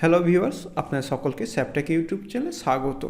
Hello viewers আপনার সকলকে স্যাপটেক YouTube চ্যানেলে স্বাগত।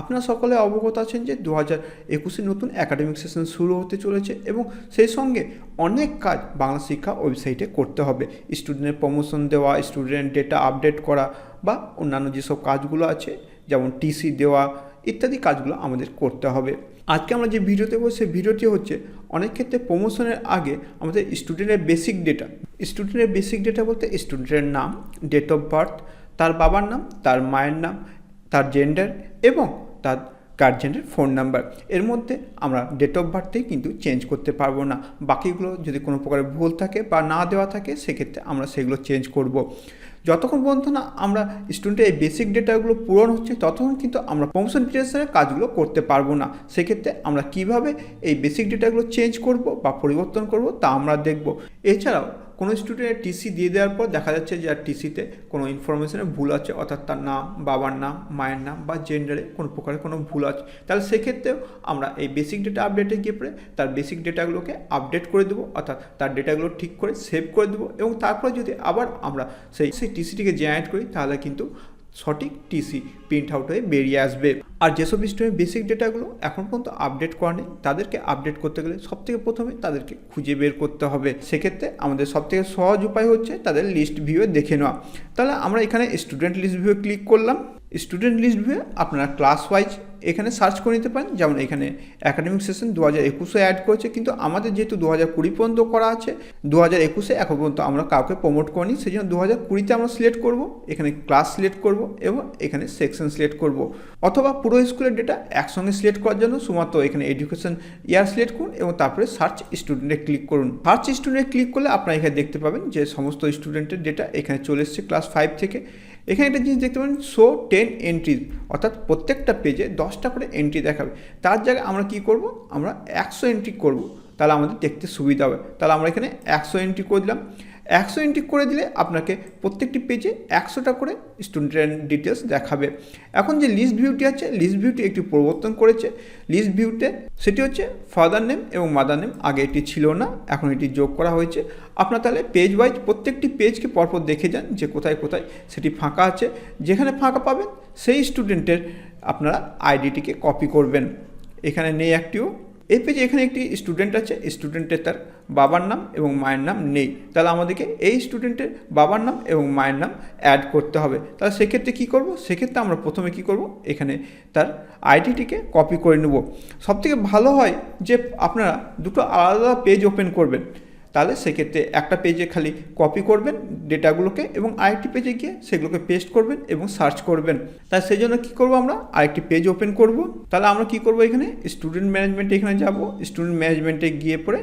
আপনারা সকলে অবগত আছেন যে দু হাজার একুশে নতুন একাডেমিক সেশন শুরু হতে চলেছে এবং সেই সঙ্গে অনেক কাজ বাংলা শিক্ষা ওয়েবসাইটে করতে হবে। স্টুডেন্টের প্রমোশন দেওয়া স্টুডেন্ট ডেটা আপডেট করা বা অন্যান্য যেসব কাজগুলো আছে, যেমন টিসি দেওয়া ইত্যাদি কাজগুলো আমাদের করতে হবে। আজকে আমরা যে ভিডিও দেবো, সেই ভিডিওটি হচ্ছে অনেক ক্ষেত্রে প্রমোশনের আগে আমাদের স্টুডেন্টের বেসিক ডেটা স্টুডেন্টের বেসিক ডেটা বলতে স্টুডেন্টের নাম ডেট অফ বার্থ তার বাবার নাম, তার মায়ের নাম, তার জেন্ডার এবং তার গার্জেনের ফোন নাম্বার এর মধ্যে আমরা ডেট অফ বার্থেই কিন্তু চেঞ্জ করতে পারব না। বাকিগুলো যদি কোনো প্রকারের ভুল থাকে বা না দেওয়া থাকে, সেক্ষেত্রে আমরা সেগুলো চেঞ্জ করব। যতক্ষণ পর্যন্ত না আমরা স্টুডেন্টের এই বেসিক ডেটাগুলো পূরণ হচ্ছে, ততক্ষণ কিন্তু আমরা প্রমোশন ডিটেলসের কাজগুলো করতে পারব না। সেক্ষেত্রে আমরা কীভাবে এই বেসিক ডেটাগুলো চেঞ্জ করব বা পরিবর্তন করব তা আমরা দেখব। এছাড়াও কোনো স্টুডেন্টের টিসি দিয়ে দেওয়ার পর দেখা যাচ্ছে যে আর টিসিতে কোনো ইনফরমেশনের ভুল আছে, অর্থাৎ তার নাম, বাবার নাম, মায়ের নাম বা জেন্ডারে কোনো প্রকারের কোনো ভুল আছে। তাহলে সেক্ষেত্রেও আমরা এই বেসিক ডেটা আপডেটে গিয়ে পরে তার বেসিক ডেটাগুলোকে আপডেট করে দেবো, অর্থাৎ তার ডেটাগুলো ঠিক করে সেভ করে দেবো এবং তারপরে যদি আবার আমরা সেই সেই টিসিটিকে জেনারেট করি, তাহলে কিন্তু সঠিক টিসি প্রিন্ট আউট হয়ে বেরিয়ে আসবে। আর যেসব স্টুডেন্ট বেসিক ডেটাগুলো এখন পর্যন্ত আপডেট করা নেই, তাদেরকে আপডেট করতে গেলে সবথেকে প্রথমে তাদেরকে খুঁজে বের করতে হবে। সেক্ষেত্রে আমাদের সবথেকে সহজ উপায় হচ্ছে তাদের লিস্ট ভিউয়ে দেখে নেওয়া। তাহলে আমরা এখানে স্টুডেন্ট লিস্ট ভিউয়ে ক্লিক করলাম। স্টুডেন্ট লিস্ট ভিউয়ে আপনারা ক্লাস ওয়াইজ এখানে সার্চ করে নিতে পারেন। যেমন এখানে অ্যাকাডেমিক সেশন দু হাজার একুশে অ্যাড করেছে। কিন্তু আমাদের যেহেতু দু হাজার কুড়ি পর্যন্ত করা আছে দু হাজার একুশে এখন পর্যন্ত আমরা কাউকে প্রমোট করিনি। সেই জন্য দু হাজার কুড়িতে আমরা সিলেক্ট করব, এখানে ক্লাস সিলেক্ট করব এবং এখানে সেকশন সিলেক্ট করব। অথবা পুরো স্কুলের ডেটা একসঙ্গে সিলেক্ট করার জন্য শুধুমাত্র এখানে এডুকেশন ইয়ার সিলেক্ট করুন এবং তারপরে সার্চ স্টুডেন্টে ক্লিক করুন। সার্চ স্টুডেন্টে ক্লিক করলে আপনারা এখানে দেখতে পাবেন যে সমস্ত স্টুডেন্টের ডেটা এখানে চলে এসছে ক্লাস ফাইভ থেকে। এখানে একটা জিনিস দেখতে পাবেন শো টেন এন্ট্রিজ অর্থাৎ প্রত্যেকটা পেজে দশটা করে এন্ট্রি দেখাবে। তার জায়গায় আমরা কি করব? আমরা একশো এন্ট্রি করব। তাহলে আমাদের দেখতে সুবিধা হবে। তাহলে আমরা এখানে একশো এন্ট্রি করে দিলাম। একশো এন্ট্রি করে দিলে আপনাকে প্রত্যেকটি পেজে একশোটা করে স্টুডেন্ট ডিটেলস দেখাবে। এখন যে লিস্ট ভিউটি আছে লিস্ট ভিউটি একটি পরিবর্তন করেছে। লিস্ট ভিউতে সেটি হচ্ছে ফাদার নেম এবং মাদার নেম আগে এটি ছিল না, এখন এটি যোগ করা হয়েছে। আপনার তাহলে পেজ ওয়াইজ প্রত্যেকটি পেজকে পরপর দেখে যান যে কোথায় কোথায় সেটি ফাঁকা আছে। যেখানে ফাঁকা পাবেন, সেই স্টুডেন্টের আপনারা আইডিটিকে কপি করবেন। এখানে নেই একটিও। এই পেজে এখানে একটি স্টুডেন্ট আছে স্টুডেন্টের তার বাবার নাম এবং মায়ের নাম নেই। তাহলে আমাদেরকে এই স্টুডেন্টের বাবার নাম এবং মায়ের নাম অ্যাড করতে হবে। তাহলে সেক্ষেত্রে কী করব? সেক্ষেত্রে আমরা প্রথমে কি করব? এখানে তার আইডিটিকে কপি করে নেব। সবথেকে ভালো হয় যে আপনারা দুটো আলাদা পেজ ওপেন করবেন। তাহলে সেক্ষেত্রে একটা পেজে খালি কপি করবেন ডেটাগুলোকে এবং আরেকটি পেজে গিয়ে সেগুলোকে পেস্ট করবেন এবং সার্চ করবেন। তাই সেই জন্য কী করব আমরা? আরেকটি পেজ ওপেন করব। তাহলে আমরা কি করব এখানে? স্টুডেন্ট ম্যানেজমেন্টে এখানে যাব। স্টুডেন্ট ম্যানেজমেন্টে গিয়ে পরে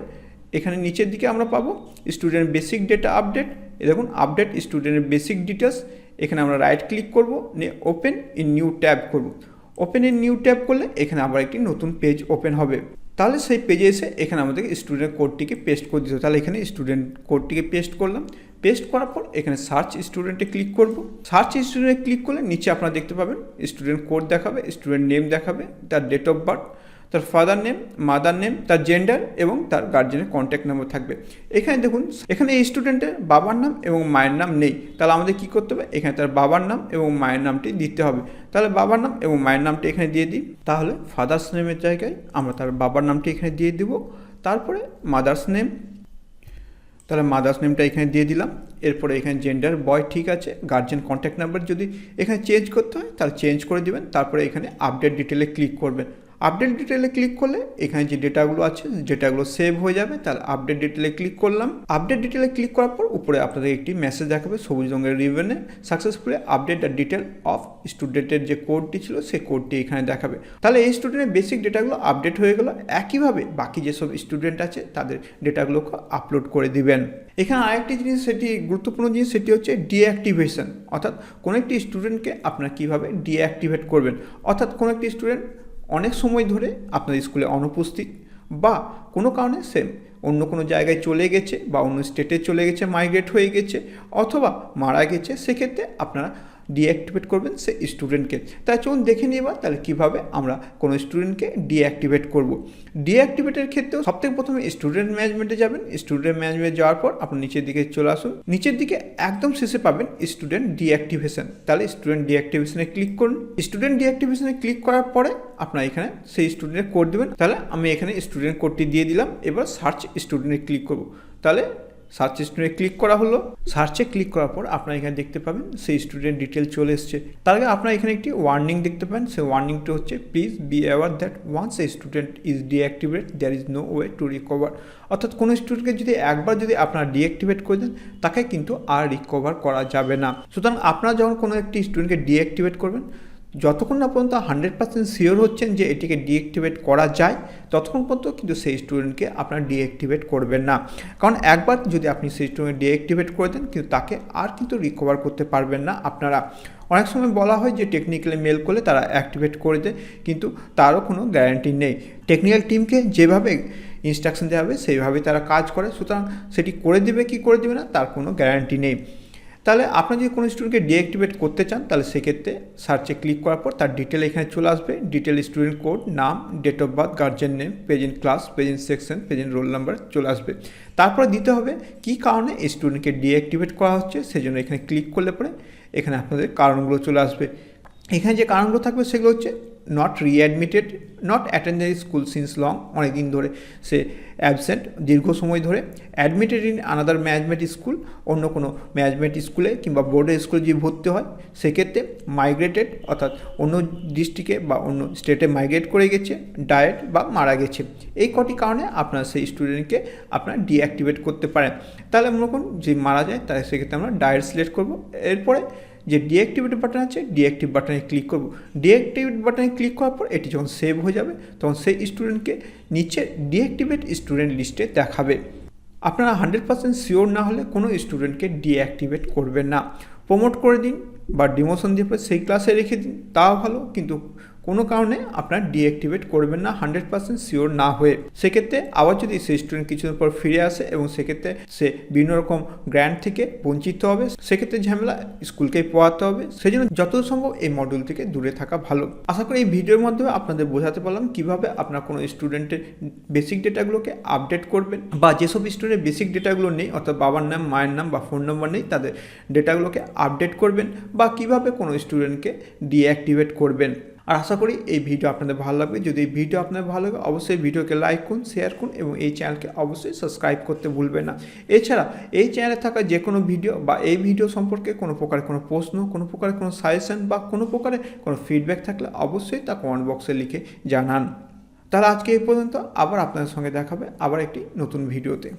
এখানে নিচের দিকে আমরা পাবো স্টুডেন্ট বেসিক ডেটা আপডেট এ দেখুন আপডেট স্টুডেন্টের বেসিক ডিটেলস এখানে আমরা রাইট ক্লিক করব, নিয়ে ওপেন ইন নিউ ট্যাব করব। ওপেন ইন নিউ ট্যাব করলে এখানে আবার একটি নতুন পেজ ওপেন হবে। তাহলে সেই পেজে এসে এখানে আমাদের স্টুডেন্ট কোডটিকে পেস্ট করে দিতে তাহলে এখানে স্টুডেন্ট কোডটিকে পেস্ট করলাম। পেস্ট করার পর এখানে সার্চ স্টুডেন্টে ক্লিক করব। সার্চ স্টুডেন্টে ক্লিক করলে নিচে আপনারা দেখতে পাবেন স্টুডেন্ট কোড দেখাবে স্টুডেন্ট নেম দেখাবে, তার ডেট অফ বার্থ তার ফাদার নেম মাদার নেম তার জেন্ডার এবং তার গার্জেনের কন্ট্যাক্ট নাম্বার থাকবে। এখানে দেখুন, এখানে এই স্টুডেন্টের বাবার নাম এবং মায়ের নাম নেই। তাহলে আমাদের কী করতে হবে? এখানে তার বাবার নাম এবং মায়ের নামটি দিতে হবে। তাহলে বাবার নাম এবং মায়ের নামটি এখানে দিয়ে দিই। তাহলে ফাদার্স নেমের জায়গায় আমরা তার বাবার নামটি এখানে দিয়ে দিব। তারপরে মাদার্স নেম তাহলে মাদার্স নেমটা এখানে দিয়ে দিলাম। এরপরে এখানে জেন্ডার বয় ঠিক আছে গার্জেন কন্ট্যাক্ট নাম্বার যদি এখানে চেঞ্জ করতে হয়, তাহলে চেঞ্জ করে দিবেন। তারপরে এখানে আপডেট ডিটেলে ক্লিক করবেন। আপডেট ডিটেলে ক্লিক করলে এখানে যে ডেটাগুলো আছে ডেটাগুলো সেভ হয়ে যাবে, তাহলে আপডেট ডিটেলে ক্লিক করলাম। আপডেট ডিটেলে ক্লিক করার পর উপরে আপনাদের একটি মেসেজ দেখাবে, সবুজ রঙের রিভেনে successfully update the detail of স্টুডেন্টের যে কোডটি ছিল, সেই কোডটি এখানে দেখাবে। তাহলে এই স্টুডেন্টের বেসিক ডেটাগুলো আপডেট হয়ে গেল। একইভাবে বাকি যেসব স্টুডেন্ট আছে, তাদের ডেটাগুলোকে আপলোড করে দিবেন। এখানে আরেকটি জিনিস, সেটি গুরুত্বপূর্ণ জিনিস, সেটি হচ্ছে ডিঅ্যাক্টিভেশন অর্থাৎ কোনো একটি স্টুডেন্টকে আপনারা কীভাবে ডিঅ্যাক্টিভেট করবেন? অর্থাৎ কোনো একটি স্টুডেন্ট অনেক সময় ধরে আপনার স্কুলে অনুপস্থিত বা কোনো কারণে সে অন্য কোনো জায়গায় চলে গেছে বা অন্য স্টেটে চলে গেছে মাইগ্রেট হয়ে গেছে অথবা মারা গেছে, সেক্ষেত্রে আপনারা ডিঅ্যাক্টিভেট করবেন সে স্টুডেন্টকে তাই চলুন দেখে নিই এবার তাহলে কীভাবে আমরা কোনো স্টুডেন্টকে ডিঅ্যাক্টিভেট করব। ডিঅ্যাক্টিভেটের ক্ষেত্রেও সবথেকে প্রথমে স্টুডেন্ট ম্যানেজমেন্টে যাবেন। স্টুডেন্ট ম্যানেজমেন্ট যাওয়ার পর আপনি নিচের দিকে চলে আসুন। নিচের দিকে একদম শেষে পাবেন স্টুডেন্ট ডিঅ্যাক্টিভেশন তাহলে স্টুডেন্ট ডিঅ্যাক্টিভেশনে ক্লিক করুন। স্টুডেন্ট ডিঅ্যাক্টিভেশনে ক্লিক করার পরে আপনার এখানে সেই স্টুডেন্টের কোড দেবেন। তাহলে আমি এখানে স্টুডেন্ট কোডটি দিয়ে দিলাম। এবার সার্চ স্টুডেন্টে ক্লিক করব। তাহলে সার্চ স্টুডেন্টে ক্লিক করা হলো। সার্চে ক্লিক করার পর আপনারা এখানে দেখতে পাবেন সেই স্টুডেন্ট ডিটেল চলে এসছে। তার আগে আপনারা এখানে একটি ওয়ার্নিং দেখতে পাবেন। সেই ওয়ার্নিংটি হচ্ছে please be aware that once a student is deactivate there is no way to recover অর্থাৎ কোনো স্টুডেন্টকে যদি একবার যদি আপনারা ডিঅ্যাক্টিভেট করে দেন, তাকে কিন্তু আর রিকভার করা যাবে না। সুতরাং আপনারা যখন কোনো একটি স্টুডেন্টকে ডিঅ্যাক্টিভেট করবেন যতক্ষণ না পর্যন্ত হান্ড্রেড পার্সেন্ট শিওর হচ্ছেন যে এটিকে ডিঅ্যাক্টিভেট করা যায়, ততক্ষণ পর্যন্ত কিন্তু সেই স্টুডেন্টকে আপনার ডিঅ্যাক্টিভেট করবেন না। কারণ একবার যদি আপনি সেই স্টুডেন্ট ডিঅ্যাক্টিভেট করে দেন, কিন্তু তাকে আর কিন্তু রিকভার করতে পারবেন না আপনারা। অনেক সময় বলা হয় যে টেকনিক্যালি মেল করলে তারা অ্যাক্টিভেট করে দেয়, কিন্তু তারও কোনো গ্যারান্টি নেই। টেকনিক্যাল টিমকে যেভাবে ইনস্ট্রাকশন দেওয়া হবে, সেইভাবেই তারা কাজ করে। সুতরাং সেটি করে দিবে কি করে দিবে না, তার কোনো গ্যারান্টি নেই। তাহলে আপনার যদি কোনো স্টুডেন্টকে ডিঅ্যাক্টিভেট করতে চান, তাহলে সেক্ষেত্রে সার্চে ক্লিক করার পর তার ডিটেল এখানে চলে আসবে। ডিটেল স্টুডেন্ট কোড নাম date of birth guardian name present class present section present roll number চলে আসবে। তারপর দিতে হবে কি কারণে স্টুডেন্টকে ডিঅ্যাক্টিভেট করা হচ্ছে, সেজন্য এখানে ক্লিক করলে পরে এখানে আপনাদের কারণগুলো চলে আসবে। এখানে যে কারণগুলো থাকবে সেগুলো হচ্ছে not readmitted not attended school since long অনেক দিন ধরে সে অ্যাবসেন্ট দীর্ঘ সময় ধরে admitted in another management school অন্য কোনো ম্যানেজমেন্ট স্কুলে কিংবা বোর্ডের স্কুলে যদি ভর্তি হয়, সেক্ষেত্রে মাইগ্রেটেড অর্থাৎ অন্য ডিস্ট্রিক্টে বা অন্য স্টেটে মাইগ্রেট করে গেছে ডায়েট বা মারা গেছে। এই কটি কারণে আপনার সেই স্টুডেন্টকে আপনার ডিঅ্যাক্টিভেট করতে পারেন। তাহলে মনে করুন যে মারা যায়, তাহলে সেক্ষেত্রে আমরা ডায়েট সিলেক্ট করব। এরপরে যে ডিঅ্যাক্টিভেট বাটন আছে ডিঅ্যাক্টিভ বাটনে ক্লিক করব। ডিঅ্যাক্টিভেট বাটনে ক্লিক করার পর এটি যখন সেভ হয়ে যাবে, তখন সেই স্টুডেন্টকে নিচে ডিঅ্যাক্টিভেট স্টুডেন্ট লিস্টে দেখাবে। আপনারা হান্ড্রেড পার্সেন্ট শিওর না হলে কোনো স্টুডেন্টকে ডিঅ্যাক্টিভেট করবেন না। প্রমোট করে দিন বা ডিমোশন দিয়ে সেই ক্লাসে রেখে দিন, তাও ভালো, কিন্তু কোনো কারণে আপনার ডিঅ্যাক্টিভেট করবেন না, হান্ড্রেড পার্সেন্ট শিওর না হয়ে। সেক্ষেত্রে আবার যদি সেই স্টুডেন্ট কিছুদিন পর ফিরে আসে এবং সেক্ষেত্রে সে বিভিন্ন রকম গ্র্যান্ড থেকে বঞ্চিত হবে, সেক্ষেত্রে ঝামেলা স্কুলকেই পড়াতে হবে। সেই জন্য যত সম্ভব এই মডিউল থেকে দূরে থাকা ভালো। আশা করি এই ভিডিওর মাধ্যমে আপনাদের বোঝাতে পারলাম কীভাবে আপনার কোনো স্টুডেন্টের বেসিক ডেটাগুলোকে আপডেট করবেন বা যেসব স্টুডেন্টের বেসিক ডেটাগুলো নেই, অর্থাৎ বাবার নাম, মায়ের নাম বা ফোন নম্বর নেই, তাদের ডেটাগুলোকে আপডেট করবেন বা কীভাবে কোনো স্টুডেন্টকে ডিঅ্যাক্টিভেট করবেন। আর আশা করি এই ভিডিও আপনাদের ভালো লাগবে। যদি এই ভিডিও আপনাদের ভালো লাগে, অবশ্যই ভিডিওকে লাইক করুন, শেয়ার করুন এবং এই চ্যানেলকে অবশ্যই সাবস্ক্রাইব করতে ভুলবেন না। এছাড়া এই চ্যানেলে থাকা যে কোনো ভিডিও বা এই ভিডিও সম্পর্কে কোনো প্রকারের কোনো প্রশ্ন, কোনো প্রকারের কোনো সাজেশন বা কোনো প্রকারের কোনো ফিডব্যাক থাকলে অবশ্যই তা কমেন্ট বক্সে লিখে জানান। তাহলে আজকে এই পর্যন্ত আবার আপনাদের সঙ্গে দেখাবে আবার একটি নতুন ভিডিওতে।